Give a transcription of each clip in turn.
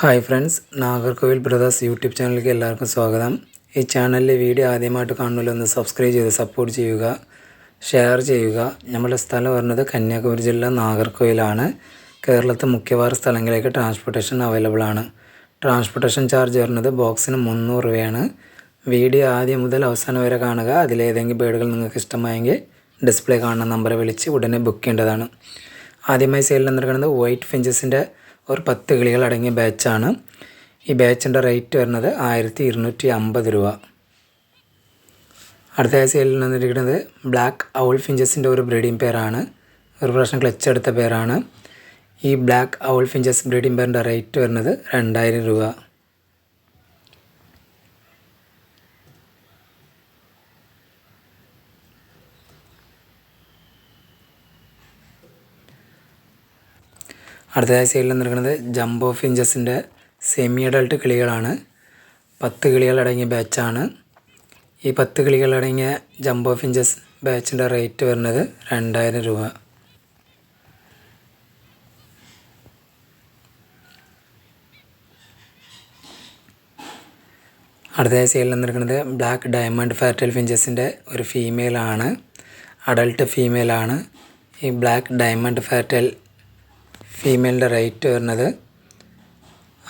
Hi friends Nagercoil brothers YouTube ചാനലിലേക്ക് എല്ലാവർക്കും സ്വാഗതം. ഈ ചാനലിലെ വീഡിയോ ആദ്യമായിട്ട് കാണുമല്ലോ ഒന്ന് സബ്സ്ക്രൈബ് ചെയ്ത് സപ്പോർട്ട് ചെയ്യുക ഷെയർ ചെയ്യുക. നമ്മുടെ സ്ഥലം പറഞ്ഞത് കന്യാകുമാരി ജില്ല നാഗർകോവിലാണ് കേരളത്തെ മുഖ്യവാര സ്ഥലങ്ങളിലേക്ക് ട്രാൻസ്പോർട്ടേഷൻ അവൈലബിൾ ആണ്. ട്രാൻസ്പോർട്ടേഷൻ ചാർജ് വരുന്നത് ബോക്സിന് മുന്നൂറ് രൂപയാണ്. വീഡിയോ ആദ്യം മുതൽ അവസാനം വരെ കാണുക. അതിലേതെങ്കിലും ബേഡുകൾ നിങ്ങൾക്ക് ഇഷ്ടമായെങ്കിൽ ഡിസ്പ്ലേ കാണുന്ന നമ്പറെ വിളിച്ച് ഉടനെ ബുക്ക് ചെയ്യേണ്ടതാണ്. ആദ്യമായി സെയിലിൽ നിന്നിരിക്കുന്നത് വൈറ്റ് ഫിഞ്ചസിന്റെ ഒരു പത്ത് കിളികൾ അടങ്ങിയ ബാച്ചാണ്. ഈ ബാച്ചിന്റെ റേറ്റ് വരുന്നത് ആയിരത്തി ഇരുന്നൂറ്റി അമ്പത് രൂപ. അടുത്ത സെയിലിൽ നിന്നിരിക്കുന്നത് ബ്ലാക്ക് ഔൾ ഫിഞ്ചസിന്റെ ഒരു ബ്രീഡിംഗ് പേരാണ്. ഒരു പ്രാവശ്യം ക്ലച്ച് എടുത്ത പേരാണ്. ഈ ബ്ലാക്ക് ഔൾ ഫിഞ്ചസ് ബ്രീഡിംഗ് പേരിന്റെ റേറ്റ് വരുന്നത് രണ്ടായിരം രൂപ. അടുത്തതായി സൈഡിൽ നിൽക്കുന്നത് ഓഫ് ഇഞ്ചസിന്റെ സെമി അഡൾട്ട് കിളികളാണ്. പത്ത് കിളികളടങ്ങിയ ബാച്ചാണ് ഈ പത്ത് കിളികളടങ്ങിയ ജമ്പ് ഓഫ് ഇഞ്ചസ് ബാച്ചിന്റെ റേറ്റ് വരുന്നത് രണ്ടായിരം രൂപ. അടുത്തതായി സൈഡിൽ നിന്നിരിക്കുന്നത് ബ്ലാക്ക് ഡയമണ്ട് ഫാറ്റൽ ഫിഞ്ചസിന്റെ ഒരു ഫീമെയിലാണ് അഡൾട്ട് ഫീമെയിലാണ് ഈ ബ്ലാക്ക് ഡയമണ്ട് ഫാറ്റൽ ഫീമെയിലിന്റെ റേറ്റ് വരുന്നത്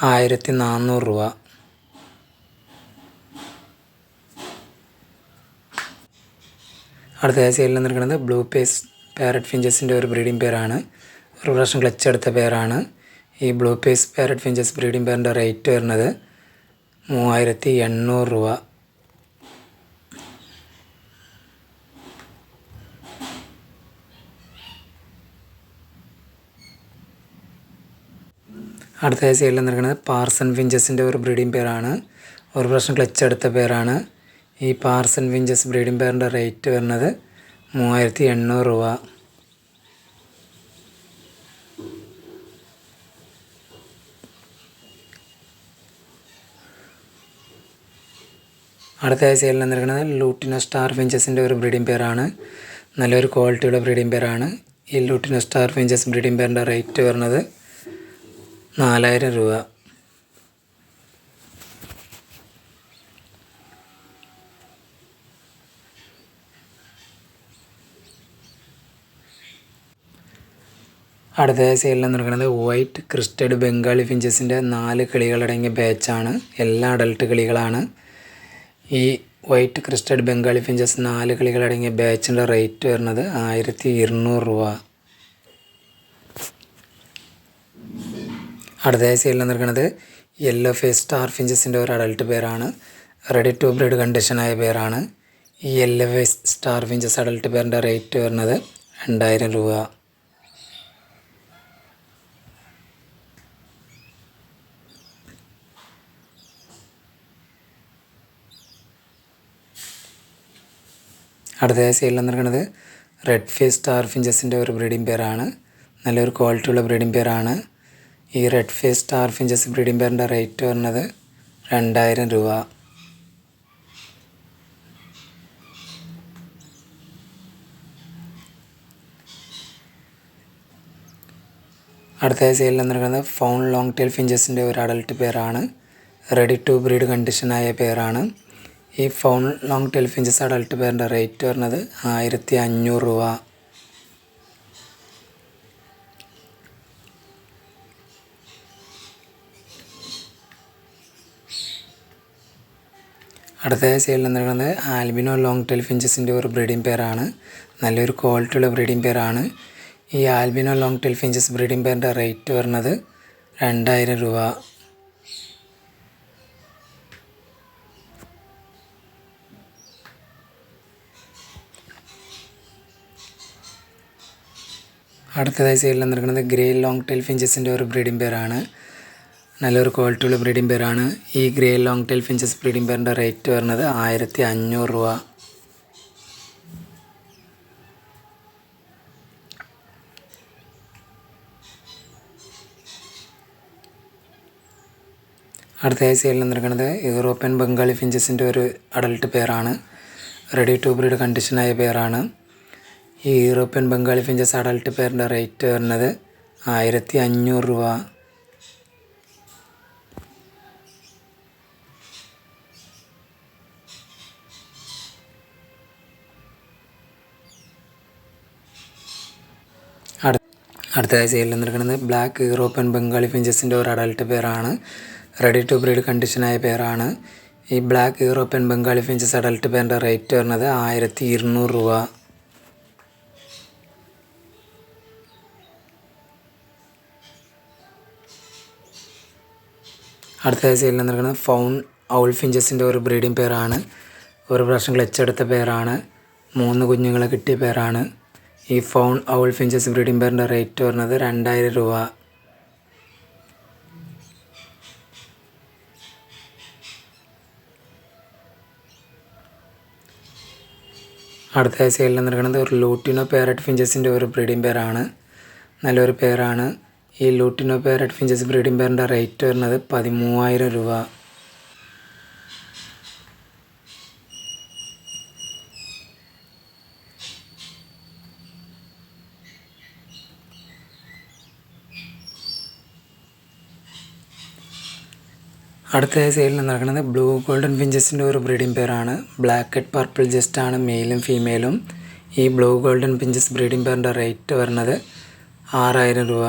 ആയിരത്തി നാനൂറ് രൂപ. അടുത്ത സൈഡിൽ നിൽക്കുന്നത് ബ്ലൂ പേസ് പാരറ്റ് ഫിഞ്ചസിന്റെ ഒരു ബ്രീഡിംഗ് പേരാണ്. ഒരു പ്രാവശ്യം ക്ലച്ച് എടുത്ത പേരാണ്. ഈ blue face parrot finches breeding പേരിന്റെ റേറ്റ് വരുന്നത് മൂവായിരത്തി എണ്ണൂറ് രൂപ. അടുത്ത സൈഡിൽ നിൽക്കുന്നത് പാർസൺ വിഞ്ചസിന്റെ ഒരു ബ്രീഡിംഗ് പേരാണ്. ഒരു പ്രാവശ്യം ക്ലച്ച് എടുത്ത പേരാണ്. ഈ പാർസൺ വിഞ്ചസ് ബ്രീഡിംഗ് പേരിന്റെ റേറ്റ് വരുന്നത് മൂവായിരത്തി എണ്ണൂറ് രൂപ. അടുത്ത സൈഡിൽ നിന്നിരിക്കുന്നത് ലൂട്ടിന സ്റ്റാർ ഫിഞ്ചസിന്റെ ഒരു ബ്രീഡിംഗ് പേരാണ്. നല്ലൊരു ക്വാളിറ്റിയുള്ള ബ്രീഡിംഗ് പേരാണ്. ഈ ലൂട്ടിന സ്റ്റാർ ഫിഞ്ചസ് ബ്രീഡിംഗ് പേരിന്റെ റേറ്റ് വരുന്നത് നാലായിരം രൂപ. അടുത്ത സെയിലിൽ നടക്കുന്നത് വൈറ്റ് ക്രിസ്റ്റഡ് ബംഗാളി ഫിഞ്ചസിന്റെ നാല് കിളികളടങ്ങിയ ബാച്ചാണ് എല്ലാ അഡൾട്ട് കിളികളാണ്. ഈ വൈറ്റ് ക്രിസ്റ്റഡ് ബംഗാളി ഫിഞ്ചസ് നാല് കിളികളടങ്ങിയ ബാച്ചിന്റെ റേറ്റ് വരുന്നത് ആയിരത്തി ഇരുന്നൂറ് രൂപ. അടുത്ത സൈഡിൽ നിൽക്കുന്നത് യെല്ലോ ഫേസ് സ്റ്റാർ ഫിഞ്ചസിന്റെ ഒരു അഡൾട്ട് പേരാണ്. റെഡി ടു ബ്രീഡ് കണ്ടീഷനായ പേരാണ്. ഈ yellow face star finches adult പേരിന്റെ റേറ്റ് വരുന്നത് രണ്ടായിരം രൂപ. അടുത്ത സൈഡിൽ നിൽക്കുന്നത് റെഡ് ഫേസ് സ്റ്റാർ ഫിഞ്ചസിന്റെ ഒരു ബ്രീഡിംഗ് പേരാണ്. നല്ലൊരു ക്വാളിറ്റി ഉള്ള ബ്രീഡിംഗ് പേരാണ്. ഈ red face star finches breeding പെയറിന്റെ rate വരുന്നത് രണ്ടായിരം രൂപ. അടുത്ത സെയിലിൽ നിൽക്കുന്നത് ഫൗൺ ലോങ് ടെയിൽ ഫിഞ്ചസിന്റെ ഒരു അഡൾട്ട് പേരാണ്. റെഡി ടു ബ്രീഡ് കണ്ടീഷനായ പേരാണ്. ഈ fawn long tail finches adult പേരിന്റെ റേറ്റ് വരുന്നത് ആയിരത്തി അഞ്ഞൂറ് രൂപ. അടുത്ത സെയിലിൽ നിൽക്കുന്നത് ആൽബിനോ ലോങ് ടെയിൽ ഫിഞ്ചസിന്റെ ഒരു ബ്രീഡിംഗ് പെയറാണ് നല്ലൊരു ക്വാളിറ്റിയുള്ള ബ്രീഡിംഗ് പെയറാണ് ഈ albino long tail finches breeding പെയറിന്റെ rate വരുന്നത് രണ്ടായിരം രൂപ. അടുത്തതായി സെയിൽ നിൽക്കുന്നത് ഗ്രേ ലോങ് ടെയിൽ ഫിഞ്ചസിന്റെ ഒരു ബ്രീഡിംഗ് പെയറാണ് നല്ലൊരു ക്വാളിറ്റിയുള്ള ബ്രീഡിംഗ് പേരാണ് ഈ grey long tail finches breeding പേരിന്റെ റേറ്റ് വരുന്നത് ആയിരത്തി അഞ്ഞൂറ് രൂപ. അടുത്തയായി സെയിൽ നിന്നിരിക്കുന്നത് യൂറോപ്യൻ ബംഗാളി ഫിഞ്ചസിന്റെ ഒരു അഡൽട്ട് പെയറാണ് റെഡി ടു ബ്രീഡ് കണ്ടീഷനായ പെയറാണ് ഈ യൂറോപ്യൻ ബംഗാളി ഫിഞ്ചസ് അഡൽട്ട് പെയറിന്റെ റേറ്റ് വരുന്നത് ആയിരത്തി അഞ്ഞൂറ് രൂപ. അടുത്തതായി സെയിലിൽ നിൽക്കുന്നത് ബ്ലാക്ക് യൂറോപ്യൻ ബംഗാളി ഫിഞ്ചസിന്റെ ഒരു അഡൽട്ട് പേരാണ് റെഡി ടു ബ്രീഡ് കണ്ടീഷനായ പേരാണ് ഈ black European Bengali finches adult പേരിന്റെ റേറ്റ് വരുന്നത് ആയിരത്തി ഇരുന്നൂറ് രൂപ. അടുത്തതായി സെയിലിൽ നിൽക്കുന്നത് ഫൗൺ ഔൾ ഫിഞ്ചസിന്റെ ഒരു ബ്രീഡിംഗ് പേരാണ് ഒരു പ്രാവശ്യം ക്ലച്ചെടുത്ത പേരാണ് മൂന്ന് കുഞ്ഞുങ്ങളെ കിട്ടിയ പേരാണ് ഈ ഫൗൺ ഔൾ ഫിഞ്ചസ് ബ്രീഡിംഗ് പേരിന്റെ റേറ്റ് വരുന്നത് രണ്ടായിരം രൂപ. അടുത്ത സെയിലിൽ നിൽക്കുന്നത് ഒരു ലൂട്ടിനോ പേരറ്റ് ഫിഞ്ചസിന്റെ ഒരു ബ്രീഡിംഗ് പേരാണ് നല്ലൊരു പേരാണ്. ഈ ലൂട്ടിനോ പേരറ്റ് ഫിഞ്ചസ് ബ്രീഡിംഗ് പേരിന്റെ റേറ്റ് വരുന്നത് പതിമൂവായിരം രൂപ. അടുത്ത സെയിലിൽ നടക്കുന്നത് ബ്ലൂ ഗോൾഡൻ പിഞ്ചസിന്റെ ഒരു ബ്രീഡിംഗ് പെയറാണ് ബ്ലാക്ക് ഹെഡ് പർപ്പിൾ ജസ്റ്റ് ആണ് മെയിലും ഫീമെയിലും ഈ ബ്ലൂ ഗോൾഡൻ പിഞ്ചസ് ബ്രീഡിംഗ് പെയറിന്റെ റേറ്റ് വരുന്നത് ആറായിരം രൂപ.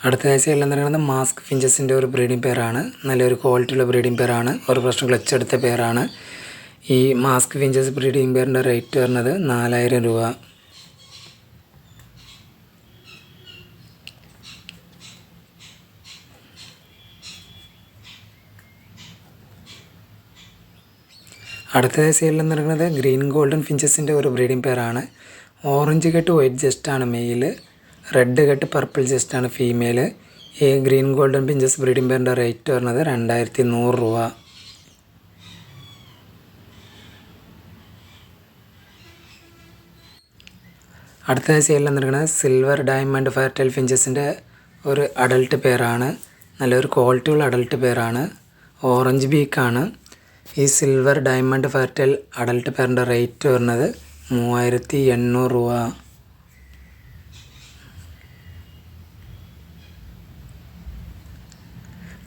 അടുത്തതായി എന്ന് നടക്കുന്നത് മാസ്ക് ഫിഞ്ചസിന്റെ ഒരു ബ്രീഡിംഗ് പെയറാണ് നല്ലൊരു ക്വാളിറ്റിയുള്ള ബ്രീഡിംഗ് പെയറാണ് ഒരു പ്രശ്നം ക്ലച്ച് എടുത്ത പെയറാണ് ഈ മാസ്ക് ഫിഞ്ചസ് ബ്രീഡിംഗ് പെയറിന്റെ റേറ്റ് വരുന്നത് നാലായിരം രൂപ. അടുത്തതായി സെയിലിൽ നടക്കുന്നത് ഗ്രീൻ ഗോൾഡൻ ഫിഞ്ചസിന്റെ ഒരു ബ്രീഡിംഗ് പെയറാണ് ഓറഞ്ച് കെട്ട് വൈറ്റ് ജസ്റ്റാണ് മെയിൽ റെഡ് കെട്ട് പർപ്പിൾ ജസ്റ്റാണ് ഫീമെയിൽ ഈ ഗ്രീൻ ഗോൾഡൻ ഫിഞ്ചസ് ബ്രീഡിംഗ് പെയറിന്റെ റേറ്റ് വരുന്നത് രണ്ടായിരത്തി നൂറ് രൂപ. അടുത്ത സെയിലിൽ വന്നിരിക്കുന്നത് സിൽവർ ഡയമണ്ട് ഫയർടെൽ ഫിഞ്ചസിന്റെ ഒരു അഡൽട്ട് പെയറാണ് നല്ലൊരു ക്വാളിറ്റി ഉള്ള അഡൽട്ട് പെയറാണ് ഓറഞ്ച് ബീക്കാണ് ഈ സിൽവർ ഡയമണ്ട് ഫയർടെൽ അഡൾട്ട് പെയറിന്റെ റേറ്റ് വരുന്നത് മൂവായിരത്തി എണ്ണൂറ് രൂപ.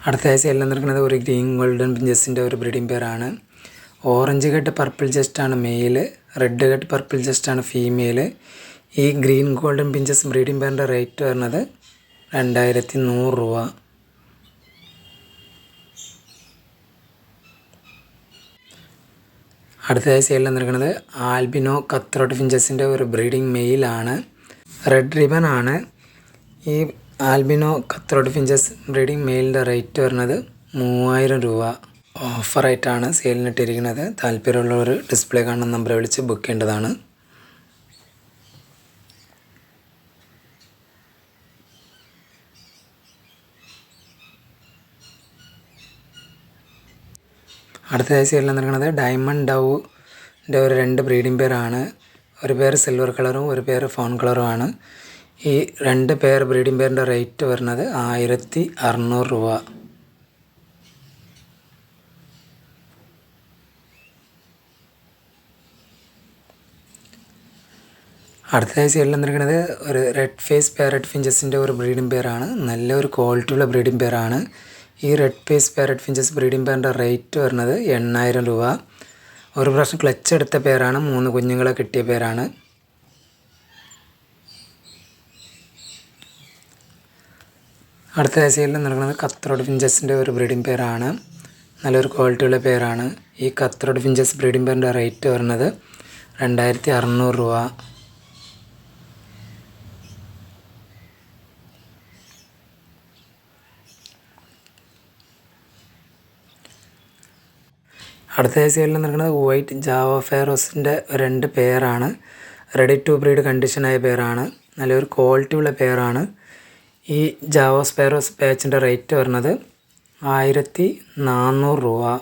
അടുത്ത ആഴ്ച എല്ലാം നിൽക്കുന്നത് ഒരു ഗ്രീൻ ഗോൾഡൻ പിഞ്ചസിന്റെ ഒരു ബ്രീഡിംഗ് പെയറാണ് ഓറഞ്ച് കെട്ട് പർപ്പിൾ ജസ്റ്റാണ് മെയിൽ റെഡ് കെട്ട് പർപ്പിൾ ജസ്റ്റാണ് ഫീമെയിൽ ഈ ഗ്രീൻ ഗോൾഡൻ പിഞ്ചസ് ബ്രീഡിംഗ് പെയറിന്റെ റേറ്റ് വരുന്നത് രണ്ടായിരത്തി നൂറ് രൂപ. അടുത്തതായി സെയിലിൽ നിൽക്കുന്നത് ആൽബിനോ കത്രോട്ട് ഫിഞ്ചസിന്റെ ഒരു ബ്രീഡിംഗ് മെയിലാണ് റെഡ് റിബൺ ആണ്. ഈ ആൽബിനോ കത്രോട്ട് ഫിഞ്ചസ് ബ്രീഡിംഗ് മെയിലിന്റെ റേറ്റ് വരുന്നത് മൂവായിരം രൂപ. ഓഫറായിട്ടാണ് സെയിലിനിട്ടിരിക്കുന്നത് ഒരു ഡിസ്പ്ലേ കാണുന്ന നമ്പറെ വിളിച്ച് ബുക്ക് ചെയ്യേണ്ടതാണ്. അടുത്തതായി സൈഡിൽ നിൽക്കുന്നത് ഡയമണ്ട് ഡൗവിന്റെ ഒരു രണ്ട് ബ്രീഡിംഗ് പേരാണ് ഒരു പേര് സിൽവർ കളറും ഒരു പേര് ഫോൺ കളറുമാണ് ഈ രണ്ട് പേർ ബ്രീഡിംഗ് പേരിന്റെ റേറ്റ് വരുന്നത് ആയിരത്തി അറുന്നൂറ് രൂപ. അടുത്തതായി സൈഡിൽ നിൽക്കുന്നത് ഒരു റെഡ് ഫേസ് പാരറ്റ് ഫിഞ്ചസിന്റെ ഒരു ബ്രീഡിംഗ് പേരാണ് നല്ലൊരു ക്വാളിറ്റിയുള്ള ബ്രീഡിംഗ് പേരാണ് ഈ red face parrot finches breeding പേരിന്റെ റേറ്റ് വരുന്നത് എണ്ണായിരം രൂപ. ഒരു പ്രാവശ്യം ക്ലച്ച് എടുത്ത പേരാണ് മൂന്ന് കുഞ്ഞുങ്ങളെ കിട്ടിയ പേരാണ്. അടുത്ത സൈഡിൽ നൽകുന്നത് കത്രോഡ് ഫിഞ്ചസിന്റെ ഒരു ബ്രീഡിംഗ് പേരാണ് നല്ലൊരു ക്വാളിറ്റിയുള്ള പേരാണ്. ഈ കത്രോഡ് ഫിഞ്ചസ് ബ്രീഡിംഗ് പേരിന്റെ റേറ്റ് വരുന്നത് രണ്ടായിരത്തി അറുന്നൂറ് രൂപ. അടുത്ത സൈഡിൽ നിൽക്കുന്നത് വൈറ്റ് ജാവ ഫെയറോസിന്റെ രണ്ട് പേരാണ്. റെഡി ടു ബ്രീഡ് കണ്ടീഷനായ പേരാണ്. നല്ലൊരു ക്വാളിറ്റി ഉള്ള പേരാണ്. ഈ ജാവ സ്പെയറോസ് പാച്ചിന്റെ റേറ്റ് വരുന്നത് ആയിരത്തി നാനൂറ് രൂപ.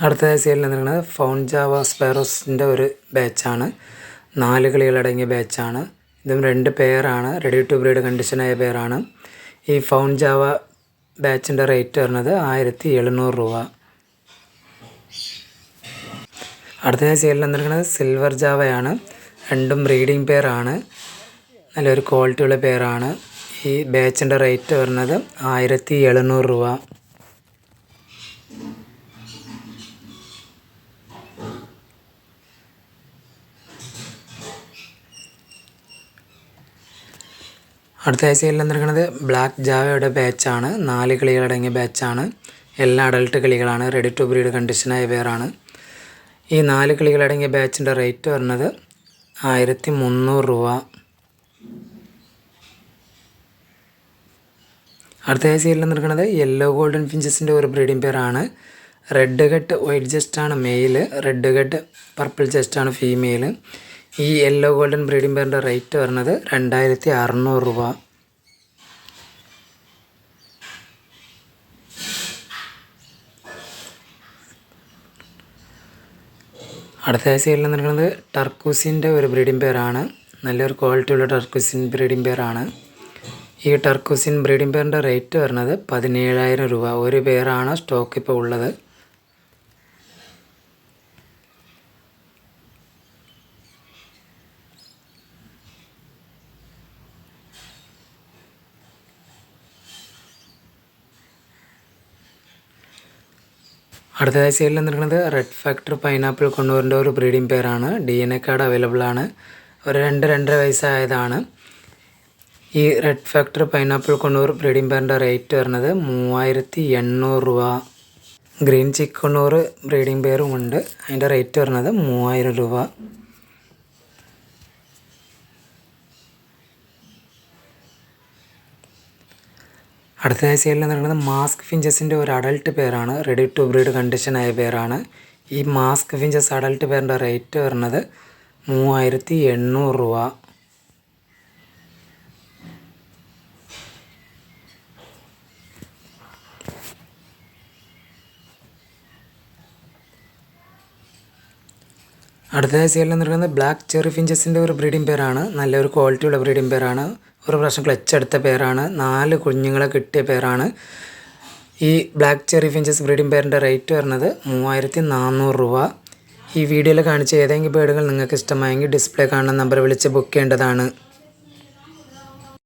അടുത്ത സൈഡിൽ നിൽക്കുന്നത് ഫൗൺ ജാവ സ്പെയറോസിന്റെ ഒരു ബാച്ചാണ്. നാല് കളികളടങ്ങിയ ബാച്ചാണ്. ഇതും രണ്ട് പെയറാണ് റെഡി ടു ബ്രീഡ് കണ്ടീഷനായ പെയറാണ് ഈ ഫൗൺ ജാവ ബാച്ചിന്റെ റേറ്റ് വരുന്നത് ആയിരത്തി എഴുന്നൂറ് രൂപ. അടുത്ത ഞാൻ സെയിലിൽ വന്നിരിക്കുന്നത് സിൽവർ ജാവയാണ് രണ്ടും ബ്രീഡിംഗ് പെയറാണ് നല്ലൊരു ക്വാളിറ്റിയുള്ള പെയറാണ് ഈ ബാച്ചിന്റെ റേറ്റ് വരുന്നത് ആയിരത്തി എഴുന്നൂറ് രൂപ. അടുത്ത ആഴ്ചയിൽ വന്നിരിക്കുന്നത് ബ്ലാക്ക് ജാവയുടെ ബാച്ചാണ് നാല് കിളികളടങ്ങിയ ബാച്ചാണ് എല്ലാ അഡൾട്ട് കിളികളാണ്. റെഡി ടു ബ്രീഡ് കണ്ടീഷനായ പേരാണ് ഈ നാല് കിളികളടങ്ങിയ ബാച്ചിന്റെ റേറ്റ് വരുന്നത് ആയിരത്തി മുന്നൂറ് രൂപ. അടുത്ത ആഴ്ചയിൽ നിൽക്കുന്നത് യെല്ലോ ഗോൾഡൻ ഫിഞ്ചസിന്റെ ഒരു ബ്രീഡിംഗ് പേരാണ് റെഡ് ഗട്ട് വൈറ്റ് ജസ്റ്റാണ് മെയിൽ റെഡ് ഗട്ട് പർപ്പിൾ ജസ്റ്റാണ് ഫീമെയിൽ ഈ യെല്ലോ ഗോൾഡൻ ബ്രീഡിംഗ് പെയറിന്റെ റേറ്റ് വരുന്നത് രണ്ടായിരത്തി അറുന്നൂറ് രൂപ. അടുത്ത ആഴ്ചയിൽ നിൽക്കുന്നത് ടർക്കൂസിന്റെ ഒരു ബ്രീഡിംഗ് പേരാണ് നല്ലൊരു ക്വാളിറ്റിയുള്ള ടർക്കൂസിൻ ബ്രീഡിംഗ് പേരാണ് ഈ ടർക്കൂസിൻ ബ്രീഡിംഗ് പെയറിന്റെ റേറ്റ് വരുന്നത് പതിനേഴായിരം രൂപ. ഒരു പേരാണ് സ്റ്റോക്ക് ഇപ്പോൾ ഉള്ളത്. അടുത്ത സെയിലിൽ നിൽക്കുന്നത് റെഡ് ഫാക്ടർ പൈനാപ്പിൾ കൊണ്ടുവരേണ്ട ഒരു ബ്രീഡിംഗ് പേരാണ് D N A card available ആണ്. ഒരു രണ്ട് രണ്ടര വയസ്സായതാണ്. ഈ red factor pineapple conure breeding പെയറിന്റെ rate വരുന്നത് മൂവായിരത്തി എണ്ണൂറ് രൂപ ഗ്രീൻ ചിക്ക് കൊണ്ടൂർ ബ്രീഡിംഗ് പെയറും ഉണ്ട്. അതിന്റെ റേറ്റ് വരുന്നത് മൂവായിരം രൂപ. അടുത്ത ആഴ്ചയിൽ നടക്കുന്നത് മാസ്ക് ഫിഞ്ചസിന്റെ ഒരു അഡൾട്ട് പേരാണ്. റെഡി ടു ബ്രീഡ് കണ്ടീഷനായ പേരാണ്. ഈ മാസ്ക് ഫിഞ്ചസ് അഡൾട്ട് പേരിന്റെ റേറ്റ് വരുന്നത് മൂവായിരത്തി എണ്ണൂറ് രൂപ. അടുത്ത ആഴ്ചയിൽ നടക്കുന്നത് ബ്ലാക്ക് ചെറി ഫിഞ്ചസിന്റെ ഒരു ബ്രീഡിംഗ് പേരാണ്. നല്ലൊരു ക്വാളിറ്റിയുള്ള ബ്രീഡിംഗ് പേരാണ്. ഒരു പ്രാവശ്യം ക്ലച്ച് എടുത്ത പേരാണ്. നാല് കുഞ്ഞുങ്ങളെ കിട്ടിയ പേരാണ്. ഈ ബ്ലാക്ക് ചെറി ഫിഞ്ചസ് ബ്രീഡിംഗ് പേരിന്റെ റേറ്റ് വരുന്നത് മൂവായിരത്തി നാനൂറ് രൂപ. ഈ വീഡിയോയിൽ കാണിച്ച ഏതെങ്കിലും പേടുകൾ നിങ്ങൾക്ക് ഇഷ്ടമായെങ്കിൽ ഡിസ്പ്ലേ കാണുന്ന നമ്പർ വിളിച്ച് ബുക്ക് ചെയ്യേണ്ടതാണ്.